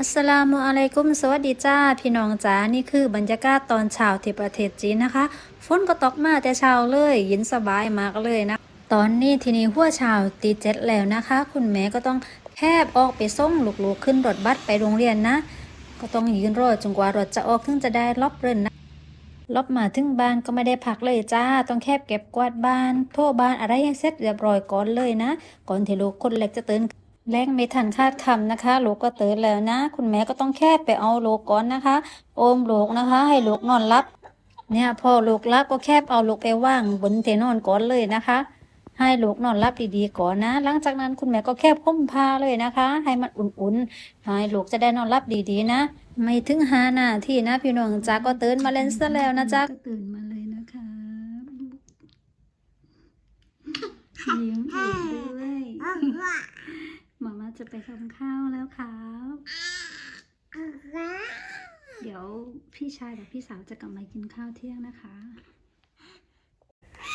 อัสสลามุอะลัยกุมสวัสดีจ้า พี่น้องจ๋า นี่คือบรรยากาศตอนเช้าที่ประเทศจีนนะคะ ฝนก็ตกมาแต่เช้าเลยเย็นสบายมากเลยนะ ตอนนี้ทีนี้หัวเช้าตีเจ็ดแล้วนะคะ คุณแม่ก็ต้องแคบออกไปส่งลูกๆขึ้นรถบัสไปโรงเรียนนะ ก็ต้องยืนรอจนกว่ารถจะออกถึงจะได้ล็อบเรินนะล็อบมาถึงบ้านก็ไม่ได้พักเลยจ้า ต้องแคบเก็บกวาดบ้านทั่วบ้านอะไรให้เสร็จเรียบร้อยก่อนเลยนะ ก่อนที่ลูกคนเล็กจะตื่น แรงไม่ทันคาดคำนะคะลูกก็ตื่นแล้วนะ คุณแม่ก็ต้องแค่ไปเอาลูกก่อนนะคะ โอมลูกนะคะ ให้ลูกนอนรับ เนี่ยพอลูกรับก็แคบเอาลูกไปว่างบนเตียงนอนก่อนเลยนะคะ ให้ลูกนอนรับดีๆก่อนนะ หลังจากนั้นคุณแม่ก็แคบพุ่มพาเลยนะคะ ให้มันอุ่นๆให้ลูกจะได้นอนรับดีๆนะ ไม่ถึงหานาทีนะพี่น้องจ้าก็ตื่นมาเล่นซะแล้วนะจ๊ะก็ตื่นมาเลยนะคะยิ้มอีกด้วยหมามา จะไปทำข้าวแล้วครับ เดี๋ยวพี่ชายกับพี่สาวจะกลับมากินข้าวเที่ยงนะคะ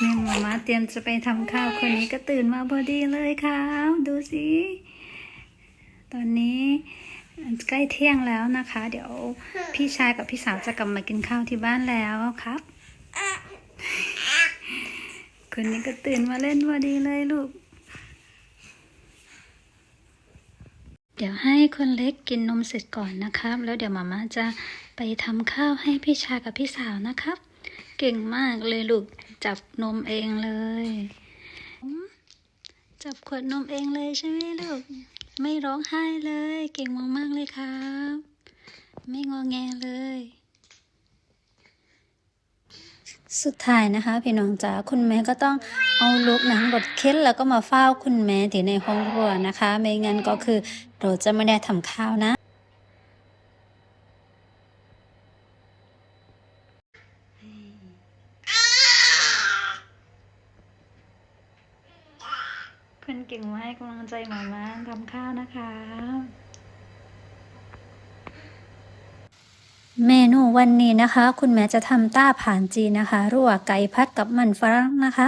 นี่มามาเตรียมจะไปทำข้าวคนนี้ก็ตื่นมาพอดีเลยครับ ดูสิตอนนี้ใกล้เที่ยงแล้วนะคะ เดี๋ยวพี่ชายกับพี่สาวจะกลับมากินข้าวที่บ้านแล้วครับคนนี้ก็ตื่นมาเล่นพอดีเลยลูก ดี๋ยวให้คนเล็กกินนมเสร็จก่อนนะครับ แล้วเดี๋ยวมาม่าจะไปทำข้าวให้พี่ชายกับพี่สาวนะครับ เก่งมากเลยลูกจับนมเองเลย จับขวดนมเองเลยใช่ไหมลูก ไม่ร้องไห้เลย เก่งมากๆเลยครับ ไม่งอแงเลย สุดท้ายนะคะพี่น้องจ๋าคุณแม่ก็ต้องเอาลูกหนังรถเข็นแล้วก็มาเฝ้าคุณแม่ที่ในห้องครัวนะคะ ไม่งั้นก็คือเราจะไม่ได้ทำข้าวนะเพื่อนเก่งมาให้กำลังใจหมามาทำข้าวนะคะ เมนูวันนี้นะคะ คุณแม่จะทำต้าผ่านจีนนะคะรั่วไก่พัดกับมันฝรั่งนะคะ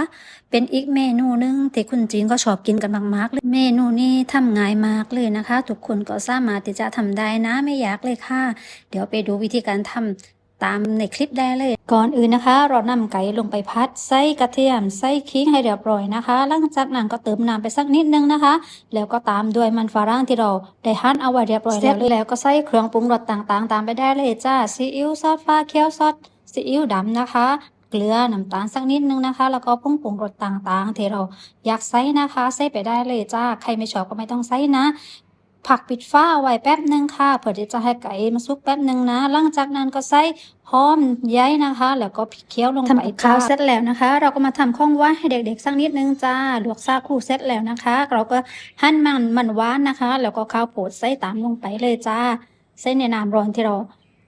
เป็นอีกเมนูหนึงที่คุณจีนก็ชอบกินกันมากๆเลยเมนูนี้ทำง่ายมากเลยนะคะ ทุกคนก็สามารถที่จะทำได้นะไม่ยากเลยค่ะ เดี๋ยวไปดูวิธีการทำ ตามในคลิปได้เลย ก่อนอื่นนะคะ เรานำไก่ลงไปพัดใส่กระเทียมใส่ขิงให้เรียบร้อยนะคะ หลังจากนั้นก็เติมน้ำไปสักนิดนึงนะคะ แล้วก็ตามด้วยมันฝรั่งที่เราได้หั่นเอาไว้เรียบร้อยแล้วแล้วก็ใส่เครื่องปรุงรสต่างๆ ตามไปได้เลยจ้าซีอิ๊วซอสฟ้าเขียวซอสซีอิ๊วดำนะคะเกลือน้ำตาลสักนิดนึงนะคะ แล้วก็ผงปรุงรสต่างๆที่เราอยากใส่นะคะ ใส่ไปได้เลยจ้า ใครไม่ชอบก็ไม่ต้องใส่นะ ผักปิดฟ้าเอาไว้แป๊บหนึ่งค่ะ เพื่อที่จะให้ไก่มันสุกแป๊บหนึ่งนะ หลังจากนั้นก็ใส่หอมใยนะคะ แล้วก็พริกเคี่ยวลงไปทำข้าวเสร็จแล้วนะคะ เราก็มาทำข้องหว่านให้เด็กๆสักนิดนึงจ้าลวกซาคูเสร็จแล้วนะคะ เราก็หั่นมันมันหวานนะคะ แล้วก็ข้าวโพดใส่ตามลงไปเลยจ้าใส่ในน้ำร้อนที่เรา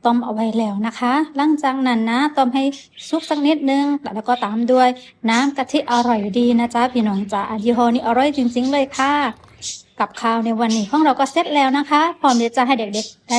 ต้มเอาไว้แล้วนะคะ หลังจากนั้นนะต้มให้สุกสักนิดนึง แล้วก็ตามด้วยน้ำกะทิอร่อยดีนะจ๊ะพี่น้องจ้ายี่ห้อนี้อร่อยจริง ๆ เลยค่ะ กับข้าวในวันนี้ของเราก็เสร็จแล้วนะคะ พร้อมที่จะให้เด็กๆได้